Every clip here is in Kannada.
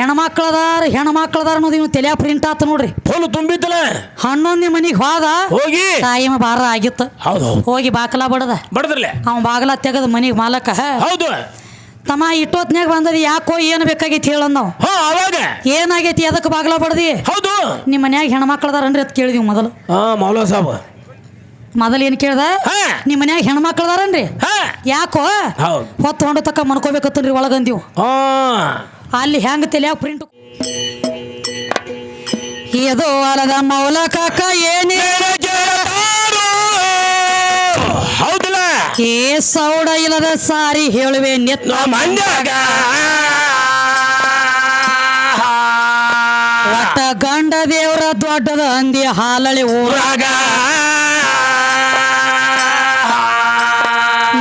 ಹೆಣ್ಮಕ್ಳದಾರ ಹೆಣ್ಮಕ್ಳದಾರ ಅನ್ನೋದು ಇವ್ ತಲೆ ಪ್ರಿಂಟ್ ಆತ ನೋಡ್ರಿ. ಫುಲ್ ತುಂಬಿದ್ದಲ್ಲ? ಹನ್ನೊಂದನೇ ಮನಿಗೆ ಹೋದ ಹೋಗಿ? ಟೈಮ್ ಬಾರ ಆಗಿತ್ತು. ಹೌದು ಹೋಗಿ ಬಾಕಲ ಬಡದ. ಬಡದ್ರಲೆ ಅವ ಬಾಗಲ ತೆಗದ ಮನಿಗೆ ಮಾಲಕ. ಹೌದು. ತಮ್ಮ ಇಟ್ಟೊತ್ನ್ಯಾಗ ಬಂದದ ಯಾಕೋ ಏನು ಬೇಕಾಗಿತ್ತು ಹೇಳಂದ್ ನಾವು ಅವಾಗ? ಏನಾಗೈತಿ ಅದಕ್ಕೆ ಬಾಗಲ ಬಡದಿ? ಹೌದು. ನಿಮ್ಮ ಮನ್ಯಾಗ ಹೆಣ್ಮಕ್ಳದಾರನ್ರಿ ಅಂತ ಕೇಳಿದೀವಿ ಮೊದಲು. ಹಾ ಮೌಲ ಸಾಬ್. ಮೊದಲು ಏನು ಕೇಳ್ದ? ನಿಮ್ ನಿಮ್ಮ ಮನ್ಯಾಗ ಹೆಣ್ಮಕ್ಳದಾರನ್ರಿ ಯಾಕೋ? ಹೊತ್ತು ಹೊಂಡ ತಕ್ಕ ಮನ್ಕೋಬೇಕತ್ತನ್ರಿ ಒಳಗಂದೀವು ಹಾ. ಅಲ್ಲಿ ಹೆಂಗ ತಲೆಯಾಗ ಪ್ರಿಂಟ್ ಇದು ಅಲದ ಮೌಲ ಕಾಕ ಏನೇ ಹೌದಲ್ಲ? ಏ ಸೌಡ ಇಲ್ಲದ ಸಾರಿ ಹೇಳುವೆ ನೆತ್ತ ಮಂದ್ಯಾಗ. ಒಟ್ಟ ಗಂಡ ದೇವರ ದೊಡ್ಡದ ಅಂದಿ ಹಾಲಳಿ ಊರ. ಊರಾಗ.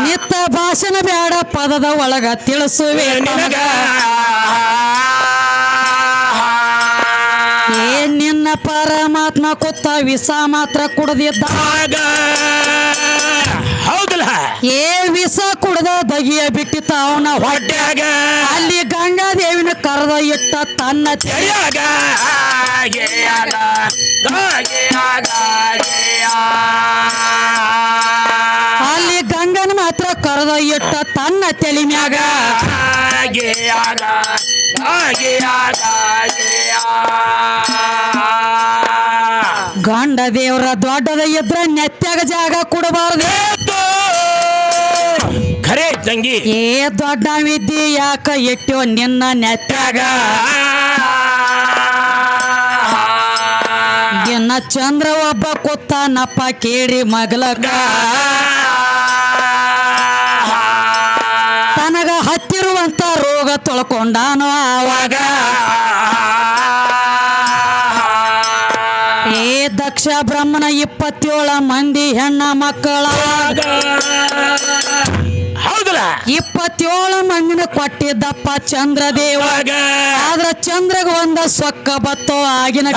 ನಿತ್ತ ಭಾಷಣ ಬೇಡ ಪದದ ಒಳಗ ತಿಳಿಸುವೆ ನಿನಗ. ನಿನ್ನ ಪರಮಾತ್ಮ ಕುತ್ತ ವಿಸಾ ಮಾತ್ರ ಕುಡದಿದ್ದಾಗ ಹೌದಲ್ಲ? ಏ ವಿಸ ಕುಡ್ದ ದಗಿಯ ಬಿಟ್ಟಿತ್ತ ಅವನ ಹೊಟ್ಟೆ. ಹೊಟ್ಯಾಗ ಅಲ್ಲಿ ಗಂಗಾದೇವಿನ ಕರೆದ ಇಟ್ಟ ತನ್ನ ತೆರೆಯಾಗ ಅಲ್ಲಿ ಗಂಗನ ಮಾತ್ರ ಕರೆದ ಇಟ್ಟ ತನ್ನ ತೆಲಿಮ್ಯಾಗ ಮ್ಯಾಗ. ಆಗ. ಗಂಡ ದೇವ್ರ ದೊಡ್ಡದ ಇದ್ರ ನೆತ್ತಾಗ ಜಾಗ ಕೊಡಬಾರ್ದು. ಖರೆ ತಂಗಿ. ಏ ದೊಡ್ಡ ವಿದ್ಯೆ ಯಾಕ ಇಟ್ಟೋ ನಿನ್ನ ನೆತ್ತಾಗ ನಿನ್ನ ಚಂದ್ರ ಒಬ್ಬ ಕೂತಾನಪ್ಪ ಕೇಳಿ ಮಗಲಗ ತನಗ ಹತ್ತಿರುವಂತ ರೋಗ ತೊಳ್ಕೊಂಡಾನು ಆವಾಗ. ಬ್ರಹ್ಮನ ಇಪ್ಪತ್ತೇಳ ಮಂದಿ ಹೆಣ್ಣ ಮಕ್ಕಳ. ಹೌದಲ್ಲ? ಇಪ್ಪತ್ತೇಳು ಮಂದಿನ ಕೊಟ್ಟಿದ್ದಪ್ಪ ಚಂದ್ರ ದೇವ ಆದ್ರ ಚಂದ್ರಗ ಒಂದ ಸೊಕ್ಕ ಬತ್ತೋ ಆಗಿನ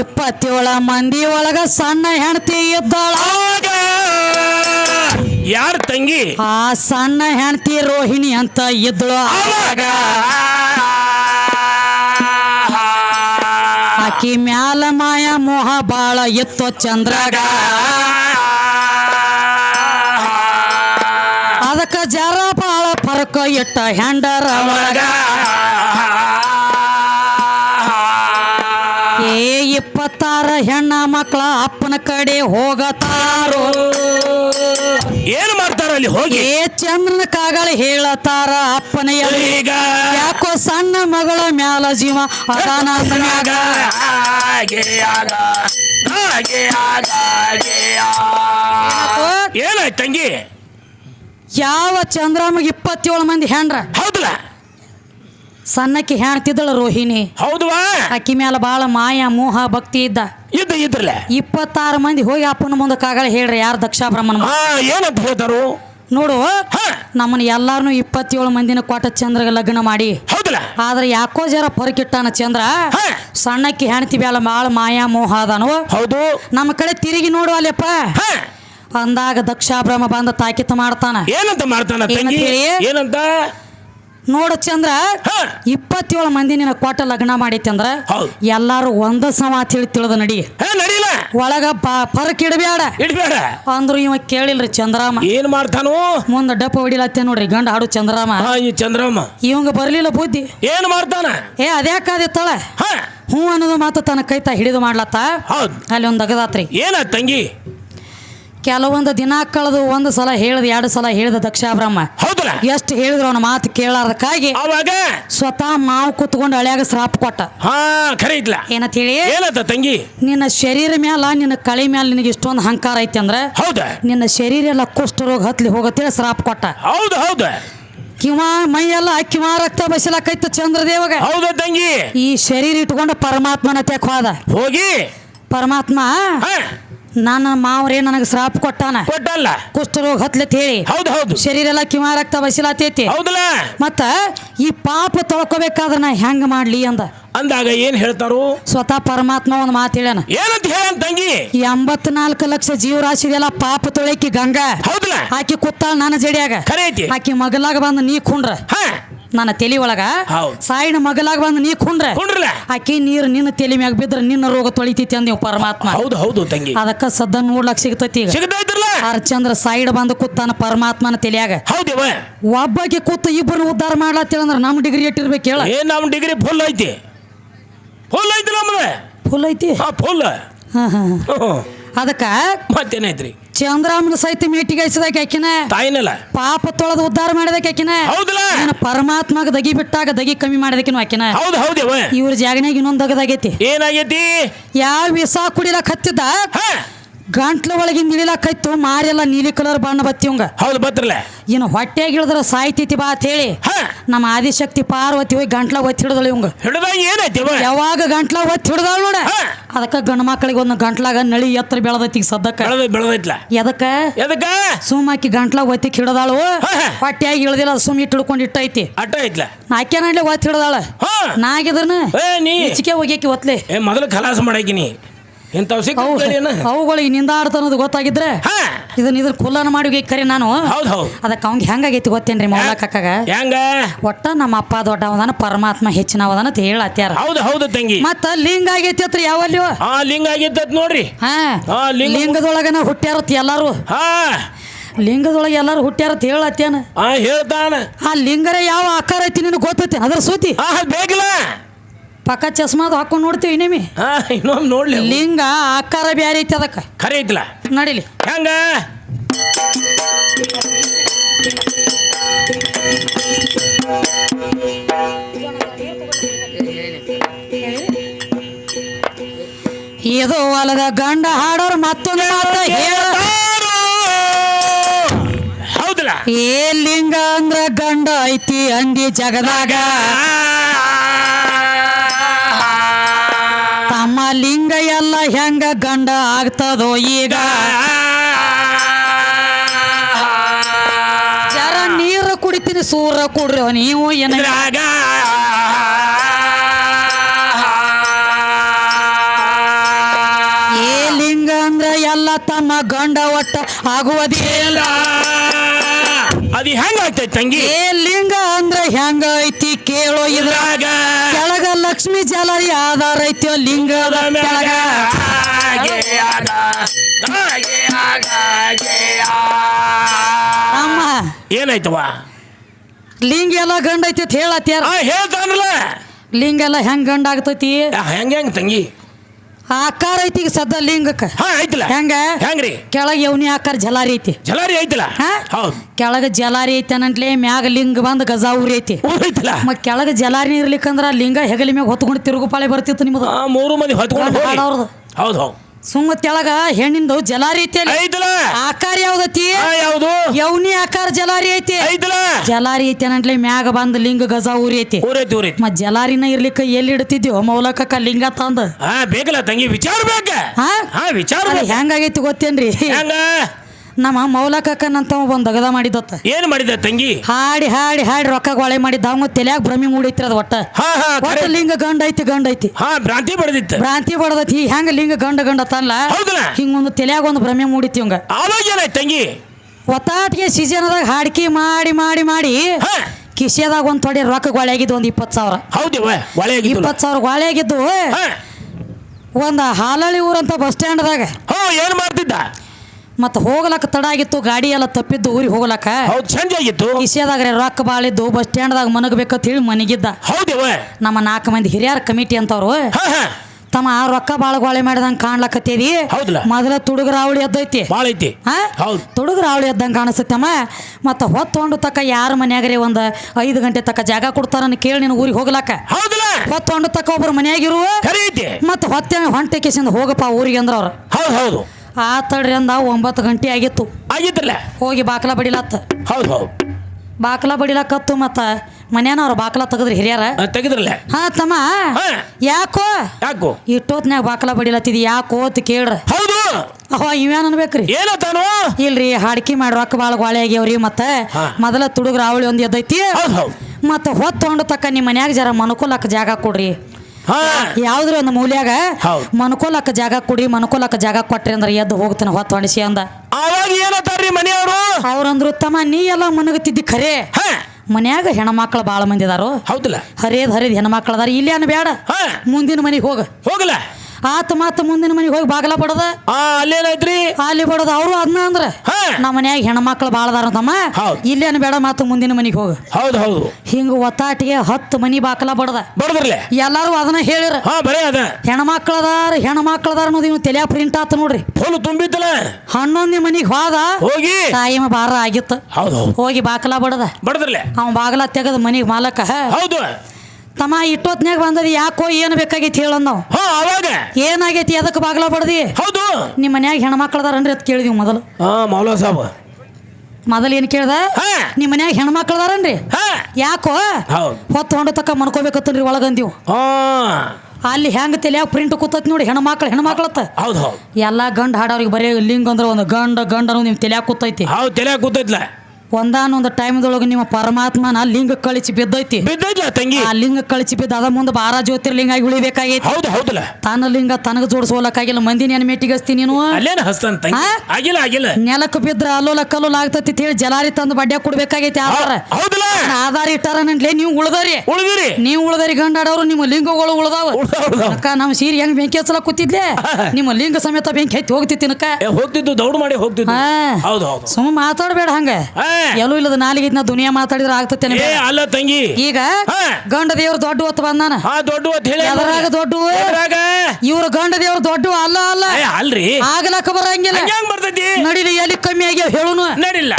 ಇಪ್ಪತ್ತೇಳ ಮಂದಿ ಒಳಗ ಸಣ್ಣ ಹೆಣ್ತಿ ಇದ್ದಾಳ. ಯಾರ ತಂಗಿ? ಆ ಸಣ್ಣ ಹೆಂಡತಿ ರೋಹಿಣಿ ಅಂತ ಇದ್ದಳು ಆವಾಗ? ಆಕಿ ಮ್ಯಾಲ ಮಾಯ ಮೋಹ ಬಾಳ ಇತ್ತು ಚಂದ್ರಾಗ. ಅದಕ್ಕ ಜರ ಬಾಳ ಫರಕ ಇಟ್ಟ ಹೆಂಡರ ಹೆಣ್ಣ ಮಕ್ಕಳ ಅಪ್ಪನ ಕಡೆ ಹೋಗತಾರೋ? ಏನು ಮಾಡ್ತಾರ ಅಲ್ಲಿ ಹೋಗಿ? ಏ ಚಂದ್ರನ ಕಾಗಳ ಹೇಳತಾರ ಅಪ್ಪನ ಎಲ್ಲಿ ಈಗ? ಯಾಕೋ ಸಣ್ಣ ಮಗಳ ಮ್ಯಾಲ ಜೀವ ಅದಾನ ಮ್ಯಾಗ. ಏನಾಯ್ತು ತಂಗಿ? ಯಾವ ಚಂದ್ರಮಗ್ ಇಪ್ಪತ್ತೇಳು ಮಂದಿ ಹೆಣ್ರ? ಹೌದಲ್ಲ? ಸಣ್ಣಕ್ಕೆ ಹೆಣ್ತಿದ್ದಳು ರೋಹಿಣಿ. ಹೌದವಾ? ಅಕ್ಕಿ ಮ್ಯಾಲ ಬಾಳ ಮಾಯ ಮೋಹ ಭಕ್ತಿ ಇದ್ದ. ಇದ್ದ ಇದ್ರಲ್ಲ? ಇಪ್ಪತ್ತಾರು ಮಂದಿ ಹೋಗಿ ಅಪ್ಪನ ಮುಂದೆ ಕಾಗಳ ಹೇಳ್ರಿ ಯಾರು ದಕ್ಷ ಬ್ರಹ್ಮನ ಹಾ ಏನಂತ ಹೇಳ್ತಾರು ನೋಡು ಹಾ. ನಮ್ಮನ್ನ ಎಲ್ಲಾರನು ಇಪ್ಪತ್ತೇಳು ಮಂದಿನ ಕೊಟ್ಟ ಚಂದ್ರಗ ಲಗ್ನ ಮಾಡಿ. ಹೌದಲ್ಲ? ಆದ್ರೆ ಯಾಕೋ ಜರ ಪರಕಿಟ್ಟಾನ ಚಂದ್ರ? ಹಾ. ಸಣ್ಣಕ್ಕಿ ಹೆಣ್ತಿ ಬ್ಯಾಲ ಬಾಳ ಮಾಯಾ ಮೋಹ ಅದಾನು. ಹೌದು. ನಮ್ಮ ಕಡೆ ತಿರುಗಿ ನೋಡು ಅಲ್ಲಪ್ಪ. ಹಾ. ಅಂದಾಗ ದಕ್ಷ ಬ್ರಹ್ಮ ಬಂದ ತಾಕಿತ ಮಾಡ್ತಾನ. ಏನಂತ ಮಾಡ್ತಾನ ತಂಗಿ? ಏನಂತ? ನೋಡು ಚಂದ್ರ ಇಪ್ಪತ್ತೇಳು ಮಂದಿ ನಿನ್ನ ಕೊಟ್ಟ ಲಗ್ನ ಮಾಡೈತಿ ಅಂದ್ರ ಎಲ್ಲಾರು ಒಂದ ಸಮ ತಿಳಿ ತಿಳಿದ ನಡಿ. ಒಳಗ ಪರಕ್ ಇಡಬೇಡ ಇಡಬೇಡ. ಅಂದ್ರು ಇವ ಕೇಳಿಲ್ರಿ ಚಂದ್ರಾಮ. ಏನ್ ಮಾಡ್ತಾನು? ಮುಂದ ಡಪ್ಪ ಹೊಡಿಲತ್ತೆ ನೋಡ್ರಿ ಗಂಡ ಹಾಡು ಚಂದ್ರಾಮ. ಚಂದ್ರಮ್ಮ ಇವಂಗ ಬರ್ಲಿಲ್ಲ ಬುದ್ಧಿ. ಏನ್ ಮಾಡ್ತಾನ? ಏ ಅದ್ಯಾಕಾದಿತ್ತಳ ಹಾ. ಹ್ಞೂ ಅನ್ನೋದು ಮಾತು ತನ್ನ ಕೈತ ಹಿಡಿದು ಮಾಡ್ಲತ್ತ. ಹೌದ್. ಅಲ್ಲಿ ಒಂದು ಅಗದಾತ್ರಿ ಏನ ತಂಗಿ? ಕೆಲವೊಂದು ದಿನ ಕಳೆದು ಒಂದು ಸಲ ಹೇಳ್ದ ಎರಡು ಸಲ ಹೇಳ್ದ ದಕ್ಷ ಬ್ರಹ್ಮ ಹೌದಲ್ಲ? ಎಷ್ಟು ಹೇಳಿದ್ರು ಅವನ ಮಾತು ಕೇಳಾರ್ದಕ್ಕಾಗಿ ಅವಾಗ? ಸ್ವತಃ ಮಾವು ಕುತ್ಕೊಂಡು ಹಳ್ಯಾಗ ಶ್ರಾಪ್ ಕೊಟ್ಟ. ಹಾ ಖರೆ ಏನಂತ ಹೇಳಿ? ಏನಂತ ತಂಗಿ? ನಿನ್ನ ಶರೀರ ಮ್ಯಾಲ ನಿನ್ನ ಕಳಿ ಮ್ಯಾಲ ನಿನಗೆ ಇಷ್ಟೊಂದು ಅಹಂಕಾರ ಐತಿ ಅಂದ್ರೆ ಹೌದ? ನಿನ್ನ ಶರೀರ ಎಲ್ಲ ಕುಷ್ಠರೋಗ ಹತ್ಲಿ ಹೋಗತ್ತೇಳಿ ಶ್ರಾಪ್ ಕೊಟ್ಟ. ಹೌದು ಹೌದು. ಕಿವ ಮೈ ಎಲ್ಲ ಕಿವ ರಕ್ತ ಬಸಲಕ್ಕೈತ ಚಂದ್ರದೇವಗ. ಹೌದ ತಂಗಿ. ಈ ಶರೀರ ಇಟ್ಕೊಂಡು ಪರಮಾತ್ಮನ ತೆಕ್ ಹೋದ. ಹೋಗಿ. ಪರಮಾತ್ಮ ನನ್ನ ಮಾವರೇ ನನಗೆ ಶ್ರಾಪ್ ಕೊಟ್ಟಾನ. ಕೊಟ್ಟಲ್ಲ. ಕುಷ್ಠರೋಗ ಹತ್ಲತ್ ಹೇಳಿ. ಹೌದು ಹೌದು. ಶರೀರ ಎಲ್ಲ ಕಿವ ರಕ್ತ ಬಸಿಲಾತೈತಿ. ಹೌದಲ್ಲ. ಮತ್ತ ಈ ಪಾಪ ತೊಳ್ಕೊಬೇಕಾದ್ರ ನಾ ಹೆಂಗ ಮಾಡ್ಲಿ ಅಂದ. ಅಂದಾಗ ಏನ್ ಹೇಳ್ತಾರು? ಸ್ವತಃ ಪರಮಾತ್ಮ ಒಂದು ಮಾತು ಹೇಳ್ಯಾನ. ಏನಂತ ಹೇಳ ತಂಗಿ? ಎಂಬತ್ನಾಲ್ಕು ಲಕ್ಷ ಜೀವರಾಶಿದೆಲ್ಲ ಪಾಪ ತೊಳಕಿ ಗಂಗಾ. ಹೌದಲ್ಲ. ಆಕಿ ಕುತ್ತಾಳ ನನ್ನ ಜಡಿಯಾಗ. ಕರೆ ಐತಿ. ಆಕಿ ಮಗಲಾಗ ಬಂದು ನೀ ಕುಂಡ್ರ. ಹಾ. ನನ್ನ ತಲೆ ಒಳಗ ಹೌದ್. ಸಾಯಿನ ಮಗಲಾಗ ಬಂದು ನೀ ಕುಂಡ್ರೆ. ಕೊಂಡ್ರಲ್ಲ? ಆಕಿ ನೀರು ನಿನ್ನ ತಲೆ ಮ್ಯಾಗ ಬಿದ್ರೆ ನಿನ್ನ ರೋಗ ತೊಳಿತೈತಿ ಅಂದ್ ಪರಮಾತ್ಮ. ಹೌದು ಹೌದು ತಂಗಿ. ಅದಕ್ಕ ಸದ್ದ ನೋಡ್ಲಕ್ ಸಿಗ್ತೈತಿ ಈಗ. ಸಿಗದೈತ್ರಲ್ಲ ಹರಚಂದ್ರ ಸೈಡ್ ಬಂದು ಕೂತಾನ ಪರಮಾತ್ಮನ ತಲೆಯಾಗ. ಹೌದಿವ ಒಬ್ಬಾಕಿ ಕೂತು ಇಬ್ಬರು ಉದ್ಧಾರ ಮಾಡ್ಲತ್ತೇಳ ಅಂದ್ರೆ ನಮ್ಮ ಡಿಗ್ರಿ ಇಟ್ಟಿರ್ಬೇಕು ಹೇಳ. ಏನ್ ನಮ್ ಡಿಗ್ರಿ ಫುಲ್ ಐತಿ. ಫುಲ್ ಐತಿ ನಮ್ದು. ಫುಲ್ ಐತಿ? ಹಾ ಫುಲ್ ಹಾ ಹಾ ಅದಕ್ಕ ಮತ್ತೇನೈತ್ರಿ ಚಂದ್ರಾಮನ ಸಹಿತ ಮೀಟಿಗೆ ಹಚ್ಚಿದಾಗ ಆಕಿನ ತಾಯಿನಲ್ಲ. ಪಾಪ ತೊಳೆದು ಉದ್ಧಾರ ಮಾಡಿದಕ್ಕೆ ಆಕಿನ ಹೌದಲ್ಲ. ನಾನು ಪರಮಾತ್ಮಗ ದಗಿ ಬಿಟ್ಟಾಗ ದಗಿ ಕಮ್ಮಿ ಮಾಡಿದಕಿನ ಆಕಿನ ಹೌದು ಹೌದಿವ ಇವ್ರ ಜಾಗನಾಗ ಇನ್ನೊಂದು ದಗದಾಗೈತಿ ಏನಾಗೈತಿ? ಯಾವ ವಿಷ ಕುಡಿಲಕ್ ಹತ್ತಿದ್ದ? ಗಂಟ್ಲ ಒಳಗಿಂದ ಇಳಿಲಕ್ಕೈತು ಮಾರೆಲ್ಲ ನೀಲಿ ಕಲರ್ ಬಣ್ಣ ಬತ್ತಿವಂಗ ಹೌದು ಬತ್ತಿರಲ್ಲ ಇನ್ನು ಹೊಟ್ಟೆಗೆ ಇಳಿದ್ರ ಸಾಯ್ತೈತಿ ಬಾ ಅಂತ ಹೇಳಿ. ನಮ್ಮ ಆದಿಶಕ್ತಿ ಪಾರ್ವತಿ ಹೋಗಿ ಗಂಟ್ಲ ಒತ್ತಿ ಹಿಡಿದಳು ಇವಂಗ. ಹಿಡಿದ ಏನೈತಿ ಯಾವಾಗ ಗಂಟ್ಲ ಒತ್ತಿ ಹಿಡಿದಳು ನೋಡ. ಅದಕ್ಕ ಗಂಡು ಮಕ್ಕಳಿಗೆ ಒಂದು ಗಂಟ್ಲಾಗ ನಳಿ ಎತ್ತರ ಬೆಳದೈತಿ ಸದ್ದಕ್ಕ ಬೆಳೆದ ಎದಕ್ಕೆ? ಎದಕ್ಕ? ಸುಮ್ ಸುಮ್ಮಾಕಿ ಗಂಟ್ಲಾಗ ಒತ್ತಿ ಹಿಡದಾಳು. ಪಟ್ಟಿಯಾಗಿ ಇಳದಿಲ್ಲ ಹೊಟ್ಟೆಯಾಗಿ ಇಳ್ದಿಲ್ಲ ಅದು ಸುಮ್ ಇಟ್ಟು ಹಿಡ್ಕೊಂಡು ಇಟ್ಟೈತಿ. ಅಟ್ಟ ಐತ್ಲ ಆಕೆ ನಡ್ಲಿ ಒತ್ತಿ ಹಿಡ್ದಾಳ. ನಾಗಿದ್ರನ ನೀ ಹೆಚ್ಚಿಗೆ ಹೋಗ್ಯಾಕಿ ಒತ್ಲೆ. ಮೊದಲು ಖಲಾಸ ಮಾಡಾಕಿನಿ ಇಂಥವ್ ಸಿಕ್ಕ ಅವು ಅವುಗಳಿಗೆ ನಿಂದಾಡ್ತ ಅನ್ನೋದು ಗೊತ್ತಾಗಿದ್ರೆ ಇದನ್ನ ಇದ್ರ ಕುಲ್ಲನ ಮಾಡಿ ಕರೆ ನಾನು. ಹೌದು ಹೌದು. ಅದಕ್ಕೆ ಅವ್ನಿಗೆ ಹೆಂಗಾಗೈತಿ ಗೊತ್ತೇನ್ರಿ ಮೌಲ ಕಕ್ಕಾಗ? ಹೆಂಗ? ಒಟ್ಟ ನಮ್ಮ ಅಪ್ಪ ದೊಡ್ಡವದಾನ ಪರಮಾತ್ಮ ಹೆಚ್ಚಿನವದಾನ ಅಂತ ಹೇಳತ್ಯಾರ. ಹೌದು ಹೌದು ತಂಗಿ. ಮತ್ತ ಲಿಂಗ ಆಗೈತಿ ಹತ್ರ ಯಾವಲ್ಲಿ ಆ ಲಿಂಗ ಆಗಿದ್ದತ್ ನೋಡ್ರಿ. ಹಾ. ಲಿಂಗದೊಳಗನ ಹುಟ್ಟ್ಯಾರತ್ ಎಲ್ಲಾರು. ಹಾ. ಲಿಂಗದೊಳಗೆ ಎಲ್ಲಾರು ಹುಟ್ಟ್ಯಾರ ಹೇಳತ್ತೇನ ಆ ಹೇಳ್ತಾನ. ಆ ಲಿಂಗರ ಯಾವ ಆಕಾರ ಐತಿ ನಿನಗೆ ಗೊತ್ತೈತಿ? ಅದ್ರ ಸೂತಿ. ಆ ಬೇಕಿಲ್ಲ. ಪಕ್ಕ ಚಸ್ಮಾದ ಹಾಕೊಂಡು ನೋಡ್ತೀವಿ ಇನ್ನೇಮಿ ಹಾ ಇನ್ನೊಮ್ಮೆ ನೋಡ್ಲಿ ಲಿಂಗ ಆಕಾರ ಬ್ಯಾರೆ ಐತಿ ಅದಕ್ಕೆ. ಖರೆ ಐತಿಲ್ಲ? ನಡಿಲಿ. ಹೆಂಗ? ಇದು ಹೊಲದ ಗಂಡ ಹಾಡೋರು ಮತ್ತೊಂದು ಮಾತು ಹೇಳ ಹೌದಲ್ಲ? ಏ ಲಿಂಗ ಅಂದ್ರ ಗಂಡ ಐತಿ ಅಂದಿ ಜಗದಾಗ. ಲಿಂಗ ಎಲ್ಲ ಹೆಂಗ ಗಂಡ ಆಗ್ತದೋ ಈಗ? ಜರ ನೀರು ಕುಡಿತೀನಿ ಸೂರ ಕುಡ್ರಿ ನೀವು ಏನ ಇದ್ರಾಗ ಏ ಲಿಂಗ ಅಂದ್ರ ಎಲ್ಲ ತಮ್ಮ ಗಂಡ ಒಟ್ಟ ಆಗುವುದಿಲ್ಲ ಅದು ಹೆಂಗ ಆಗ್ತೈತಿ ತಂಗಿ? ಏ ಲಿಂಗ ಅಂದ್ರೆ ಹೆಂಗ ಐತಿ ಕೇಳೋ ಇದ್ರ ಇದ್ರಾಗ. ಕೆಳಗ ಲಕ್ಷ್ಮಿ ಜಲರಿ ಆಧಾರ ಐತಿ ಲಿಂಗದ ಕೆಳಗ. ಅಮ್ಮ. ಏನಾಯ್ತವ ಲಿಂಗ ಎಲ್ಲ ಗಂಡ ಐತಿ ಅಂತ ಹೇಳತ್ಯಾರ. ಹೇಳ್ತಾನಲ್ಲ. ಲಿಂಗ ಎಲ್ಲ ಹೆಂಗ್ ಗಂಡ ಆಗ್ತೈತಿ? ಹೆಂಗ ಹೆಂಗ ತಂಗಿ? ಆಕಾರ ಐತಿ ಈಗ ಸದ್ದ ಲಿಂಗಕ್ಕೆ. ಹಾ ಐತಲ್ಲ. ಹೆಂಗ? ಹೆಂಗ್ರಿ? ಕೆಳಗ ಯವನಿ ಆಕಾರ ಜಲಾರಿ ಐತಿ. ಜಲಾರಿ ಐತಿಲ್ಲ? ಹಾ? ಹೌದು. ಕೆಳಗ ಜಲಾರಿ ಐತಿ ಅನ್ನಂತ್ಲೆ ಮ್ಯಾಗ ಲಿಂಗ ಬಂದ್ ಊರಿ ಐತಿ. ಊರ್ ಮತ್ತೆ ಕೆಳಗೆ ಕೆಳಗ ಜಲಾರಿ ಇರ್ಲಿಕ್ಕಂದ್ರ ಲಿಂಗ ಹೆಗಲಿ ಮ್ಯಾಗ ಹೊತ್ಕೊಂಡು ತಿರುಗು ಪಾಳೆ ಬರ್ತಿತ್ತು ನಿಮ್ದು. ಆ ಮೂರು ಮಂದಿ ಹೊತ್ಕೊಂಡು ಹಾಡೋರ್ದು. ಹೌದು ಹೌದು. ಸುಮ್ಮ ತೆಳಗ ಹೆಣ್ಣಿಂದು ಜಲಾರಿ ಐತಿ ಆಕಾರ ಯಾವ್ದೈತಿ? ಯಾವುದು? ಯವ್ನಿ ಆಕಾರ ಜಲಾರಿ ಐತಿ. ಜಲಾರಿ ಐತಿ ಅನ್ನಂಟ್ಲೆ ಮ್ಯಾಗ ಬಂದ್ ಲಿಂಗ ಗಜ ಊರಿ ಐತಿ. ಊರೈತಿ ಊರೈತಿ. ಮತ್ ಜಲಾರಿನ ಇರ್ಲಿಕ್ಕ ಎಲ್ಲಿ ಇಡ್ತಿದ್ಯೋ? ಮೌಲಕ ಲಿಂಗ ತಂದ. ಹಾ ಬೇಕಲ್ಲ ತಂಗಿ ವಿಚಾರ ಬೇಕ. ಹಾ? ವಿಚಾರ ಹೆಂಗಾಗೈತಿ ಗೊತ್ತೇನ್ರಿ? ಹೆಂಗ? ನಮ್ಮ ಮೌಲಕಕ್ಕನಂತ ಒಂದ್ ದಗದ ಮಾಡಿದತ್ತ. ಏನ್ ಮಾಡಿದ ತಂಗಿ? ಹಾಡಿ ಹಾಡಿ ಹಾಡಿ ರೊಕ್ಕ ಗೊಳೆ ಮಾಡಿದ್ದ. ಅವ ತಲ್ಯಾಗ ಭ್ರಮಿ ಮೂಡೈತ್ರಿ ಅದ ಒಟ್ಟ. ಹಾ ಹಾ ಒಟ್ಟ ಖರೆ. ಲಿಂಗ ಗಂಡ ಐತಿ ಗಂಡ ಐತಿ. ಹಾ ಭ್ರಾಂತಿ ಬಡದಿತ್ತು ಭ್ರಾಂತಿ ಬಡದೈತಿ ಹೆಂಗ ಲಿಂಗ ಗಂಡ ಗಂಡ ತಲ್ಲ? ಹೌದಲ್ಲ ಹಿಂಗೊಂದು ತಲ್ಯಾಗ ಒಂದು ಭ್ರಮೆ ಮೂಡಿತಿ ಇವಂಗ. ಆವಾಗ ಏನಾಯ್ತು ತಂಗಿ? ಒತ್ತಾಟಿಗೆ ಸೀಸನ್ದಾಗ ಹಾಡ್ಕಿ ಮಾಡಿ ಮಾಡಿ ಮಾಡಿ ಹಾ. ಕಿಸೆದಾಗ ಒಂದ್ ತೊಡೆ ರೊಕ್ಕ ಗೊಳೆಯಾಗಿದ್ದು ಒಂದ್ ಇಪ್ಪತ್ತು ಸಾವಿರ. ಹೌದಿವ ಒಳೆ ಆಗಿತ್ತು ಇಪ್ಪತ್ತು ಸಾವಿರ ಗೊಳೆಯಾಗಿದ್ದು ಹಾ. ಒಂದು ಹಾಲಳ್ಳಿ ಊರಂತ ಬಸ್ ಸ್ಟ್ಯಾಂಡ್ದಾಗ. ಹೋ ಏನ್ ಮಾಡ್ತಿದ್ದ? ಮತ್ತು ಹೋಗ್ಲಕ್ಕ ತಡ ಆಗಿತ್ತು ಗಾಡಿ ಎಲ್ಲ ತಪ್ಪಿದ್ದು ಊರಿಗೆ ಹೋಗ್ಲಕ್ಕ? ಹೌದು ಸಂಜೆ ಆಗಿತ್ತು. ರೊಕ್ಕ ಬಾಳಿದ್ದು ಬಸ್ ಸ್ಟ್ಯಾಂಡ್ದಾಗ ಮನಗಬೇಕಂತ ಹೇಳಿ ಮನಗಿದ್ದ. ಹೌದಿವ ನಮ್ಮ ನಾಲ್ಕು ಮಂದಿ ಹಿರಿಯರ ಕಮಿಟಿ ಅಂತವ್ರು. ಹಾ ಹಾ. ತಮ್ಮ ಆ ರೊಕ್ಕ ಬಾಳ ಗೋಳೆ ಮಾಡಿದಂಗೆ ಕಾಣ್ಲಕತ್ತೇದಿ ಹೌದಲ್ಲ? ಮೊದಲ ತುಡುಗರ ಅವಳಿ ಎದ್ದೈತಿ. ಭಾಳ ಐತಿ. ಹಾ? ಹೌದು. ತುಡುಗರ ಅವಳಿ ಎದ್ದಂಗೆ ಕಾಣಿಸುತ್ತಮ್ಮ ಮತ್ತು ಹೊತ್ತೊಂಡು ತಕ್ಕ ಯಾರ ಮನ್ಯಾಗರೆ ಒಂದ್ ಐದು ಗಂಟೆ ತಕ್ಕ ಜಾಗ ಕೊಡ್ತಾರನ್ನ ಕೇಳಿ ನಿನ್ನ ಊರಿಗೆ ಹೋಗ್ಲಾಕ ಹೌದಲ್ಲ ಹೊತ್ತೊಂಡು ತಕ್ಕ ಒಬ್ರು ಮನ್ಯಾಗಿರುವ ಖರೆ ಐತಿ. ಮತ್ತು ಹೊತ್ತೆ ಹೊಂಟೆ ಕೇಸಿಂದ ಹೋಗಪ್ಪ ಊರಿಗೆ ಅಂದ್ರ ಅವ್ರು ಹೌದು ಹೌದು. ಆ ತಡ್ರಿ ಅಂದ ಒಂಬತ್ತು ಗಂಟೆ ಆಗಿತ್ತು. ಆಗಿತ್ತಲ್ಲ ಹೋಗಿ ಬಾಕಲ ಬಡಿಲತ್ತ. ಹೌದು ಹೌದು. ಬಾಕಲ ಬಡಿಲಕತ್ತು ಮತ್ತು ಮನ್ಯಾನವ್ರ ಬಾಕಲ ತೆಗದ್ರಿ ಹಿರಿಯರ. ತೆಗದ್ರಲ್ಲ? ಹಾ ತಮ್ಮ. ಯಾಕೋ? ಯಾಕೋ? ಇಟ್ಟೋತ್ನ್ಯಾಗ ಬಾಕಲ ಬಡಿಲತ್ತಿದಿ ಯಾಕೋ ಅಂತ ಕೇಳ್ರ. ಹೌದು. ಅಹೋ ಇವೇನ್ ಅನ್ಬೇಕ್ರಿ? ಏನೋ ಇಲ್ರಿ ಹಾಡ್ಕಿ ಮಾಡಿ ರೊಕ್ಕ ಬಾಳ ಗಾಳಿ ಆಗ್ಯಾವ್ರಿ ಮತ್ತ. ಮೊದಲ ತುಡುಗ್ರ ಅವಳಿ ಒಂದ್ ಎದ್ದೈತಿ. ಮತ್ತ ಹೊತ್ತು ತಕ್ಕ ನಿಮ್ಮ ಮನ್ಯಾಗ ಜರ ಮನುಕೂಲಕ್ಕ ಜಾಗ ಕೊಡ್ರಿ. ಯಾವ್ದ್ರ ಒಂದು ಮೂಲ್ಯಾಗ. ಮನ್ಕೊಲಕ್ಕ ಜಾಗ ಕೊಡಿ ಮನ್ಕೊಲಕ್ಕ ಜಾಗ ಕೊಟ್ರಿ ಅಂದ್ರೆ ಎದ್ದು ಹೋಗ್ತಾನೆ ಹೊತ್ತು ಹೊಣಿಸಿ ಅಂದ. ಅವಾಗ ಏನತ್ತಾರ್ರಿ ಮನೆಯವರು? ಅವ್ರಂದ್ರು ತಮ್ಮ ನೀ ಎಲ್ಲ ಮನಗತ್ತಿದ್ದಿ ಖರೆ. ಮನ್ಯಾಗ ಹೆಣ್ಮಕ್ಳು ಭಾಳ ಮಂದಿ ಅದಾರು. ಹೌದಿಲ್ಲ. ಹರಿಯದ್ ಹರಿದ್ ಹೆಣ್ಮಕ್ಳು ಅದಾರ. ಇಲ್ಲಿ ಅನ್ನ ಬೇಡ ಮುಂದಿನ ಮನೆಗೆ ಹೋಗ. ಹೋಗಲ್ಲ. ಆತ ಮಾತ ಮುಂದಿನ ಮನೆಗೆ ಹೋಗಿ ಬಾಗಲ ಬಡದ? ಆ ಅಲ್ಲೇನಾಯ್ತ್ರಿ? ಅಲ್ಲಿ ಬಡದ ಅವರು ಅದ್ನ ಅಂದ್ರೆ? ಹಾ. ನಮ್ಮ ಮನ್ಯಾಗ ಹೆಣ್ಮಕ್ಳು ಮಕ್ಳು ಅದಾರ ತಮ್ಮ ಹೌದ್. ಇಲ್ಲಿ ಅನ್ನ ಬೇಡ ಮಾತು ಮುಂದಿನ ಮನೆಗೆ ಹೋಗ. ಹೌದು ಹೌದು. ಹಿಂಗ ಒತ್ತಾಟಿಗೆ ಹತ್ತು ಮನಿ ಬಾಕಲ ಬಡದ. ಬಡದ್ರಿ ಎಲ್ಲಾರು ಅದನ್ನ ಹೇಳಿರ. ಹಾ ಬರೇ ಅದ. ಹೆಣ್ಮಕ್ಳು ಅದಾರ ಹೆಣ್ಮಕ್ಳು ಅದಾರ ಅನ್ನೋದು ಇವ್ ತಲೆ ಪ್ರಿಂಟ್ ಆತ ನೋಡ್ರಿ. ಫುಲ್ ತುಂಬಿತ್ತಲ್ಲ ಹನ್ನೊಂದನೇ ಮನಿಗೆ ಹೋದ ಹೋಗಿ. ಟೈಮ್ ಬಾರ ಆಗಿತ್ತು. ಹೌದು ಹೌದು. ಹೋಗಿ ಬಾಕಲ ಬಡದ. ಬಡದ್ರಲೆ ಅವ ಬಾಗಲ ತೆಗದ ಮನಿಗೆ ಮಾಲಕ. ಹೌದು. ತಮ್ಮ ಇಟ್ಟೊತ್ನ್ಯಾಗ ಬಂದದಿ ಯಾಕೋ ಏನು ಬೇಕಾಗೈತಿ ಹೇಳೋಣ ನಾವು. ಹಾ ಅವಾಗ. ಏನಾಗೈತಿ ಅದಕ್ಕೆ ಬಾಗ್ಲ ಬಡದಿ? ಹೌದು. ನಿಮ್ಮ ಮನ್ಯಾಗ ಹೆಣ್ಮಕ್ಳು ಅದಾರನ್ರಿ ಅಂತ ಕೇಳಿದಿವಿ ಮೊದಲು. ಹಾ ಮೌಲ ಸಾಬ್. ಮೊದಲು ಏನು ಕೇಳ್ದ? ಹಾ. ನಿಮ್ಮ ಮನ್ಯಾಗ ಹೆಣ್ಮಕ್ಳು ಅದಾರನ್ರಿ ಹಾ. ಯಾಕೋ? ಹೌದು. ಹೊತ್ತು ಹೊಂಡ ತಕ್ಕ ಮನ್ಕೋಬೇಕತ್ತನ್ರಿ ಒಳಗಂದೀವು ಹಾ. ಅಲ್ಲಿ ಹೆಂಗ್ ತಲೆಯಾಗ ಪ್ರಿಂಟ್ ಕೂತತ್ ನೋಡಿ ಹೆಣ್ಮಕ್ಳು ಹೆಣ್ಮಕ್ಳತ್ತ. ಹೌದು ಹೌದು. ಎಲ್ಲಾ ಗಂಡ ಹಾಡೋರಿಗೆ ಬರೀ ಲಿಂಗ್ ಅಂದ್ರೆ ಒಂದು ಗಂಡ ಗಂಡ ಅನ್ನೋದು ನಿಮ್ ತಲೆಯಾಗ ಕೂತೈತಿ. ಹೌದು ತಲೆ ಕೂತೈತ್ಲ. ಒಂದಾನೊಂದು ಟೈಮ್ದೊಳಗೆ ನಿಮ್ಮ ಪರಮಾತ್ಮನ ಲಿಂಗ ಕಳಿಸಿ ಬಿದ್ದೈತಿ. ಬಿದ್ದೈತ್ಲ ತಂಗಿ. ಆ ಲಿಂಗ ಕಳಿಸಿ ಬಿದ್ದ ಅದ ಮುಂದೆ ಬಾರ ಜ್ಯೋತಿರ್ಲಿಂಗ ಆಗಿ ಉಳಿಬೇಕಾಗೈತಿ. ಹೌದು ಹೌದಲ್ಲ. ತನ್ನ ಲಿಂಗ ತನಗ ಜೋಡಿಸೋಲಕ್ಕಾಗಿಲ್ಲ ಮಂದಿ ನೆನ ಮೆಟ್ಟಿಗಸ್ತಿ ನೀನು. ಅಲ್ಲೇನ ಹಸ್ತನ್ ತಂಗಿ? ಹಾ? ಆಗಿಲ್ಲ ಆಗಿಲ್ಲ. ನೆಲಕ್ಕೆ ಬಿದ್ರ ಅಲ್ಲೋಲ ಕಲ್ಲೋಲ ಆಗ್ತತಿ ಅಂತ ಹೇಳಿ ಜಲಾರಿ ತಂದು ಬಡ್ಡೆ ಕೊಡ್ಬೇಕಾಗೈತಿ ಆಧಾರ. ಹೌದಲ್ಲ. ಆಧಾರ ಇಟ್ಟಾರ ನನ್ಲೆ ನೀವು ಉಳ್ದರಿ. ಉಳಿದಿರಿ. ನೀವು ಉಳ್ದರಿ ಗಂಡಾಡವ್ರು ನಿಮ್ಮ ಲಿಂಗಗಳು ಉಳ್ದಾವ. ಹೌದು ಅಕ್ಕ ನಮ್ಮ ಸೀರೆ ಹೆಂಗ್ ಬೆಂಕಿ ಹಚ್ಚಲ ಕೂತಿದ್ಲೆ? ನಿಮ್ಮ ಲಿಂಗ ಸಮೇತ ಬೆಂಕಿ ಹತ್ತಿ ಹೋಗ್ತಿತ್ತಿನಕ ಏ, ಹೋಗ್ತಿದ್ದು ದೌಡ್ ಮಾಡಿ ಹೋಗ್ತಿದ್ದು. ಹಾ. ಹೌದು ಹೌದು. ಸುಮ್ಮ ಮಾತಾಡ್ಬೇಡ ಹಂಗ. ಎಲ್ಲೂ ಇಲ್ಲದ ನಾಲಿಗೆ ನಾ ದುನಿಯಾ ಮಾತಾಡಿದ್ರೆ ಆಗ್ತತೇನೆ ಏ ಅಲ್ಲ ತಂಗಿ. ಈಗ. ಗಂಡ ದೇವ್ರ ದೊಡ್ಡ ಹೊತ್ತು ಬಂದಾನ ಹಾ ದೊಡ್ಡ ಹೊತ್ತು ಹೇಳಿ ಅದರಾಗ ದೊಡ್ಡ? ಇವ್ರ ಗಂಡ ದೇವ್ರ ದೊಡ್ಡ ಅಲ್ಲ ಅಲ್ಲ. ಅಲ್ರಿ. ಆಗ್ಲಕ್ಕ ಬರಂಗಿಲ್ಲ. ಹೆಂಗ್ ಬರ್ತೈತಿ? ನಡಿಲಿ ಎಲ್ಲಿ ಕಮ್ಮಿ ಆಗ್ಯಾವ ಹೇಳುನು. ನಡಿಲ್ಲ.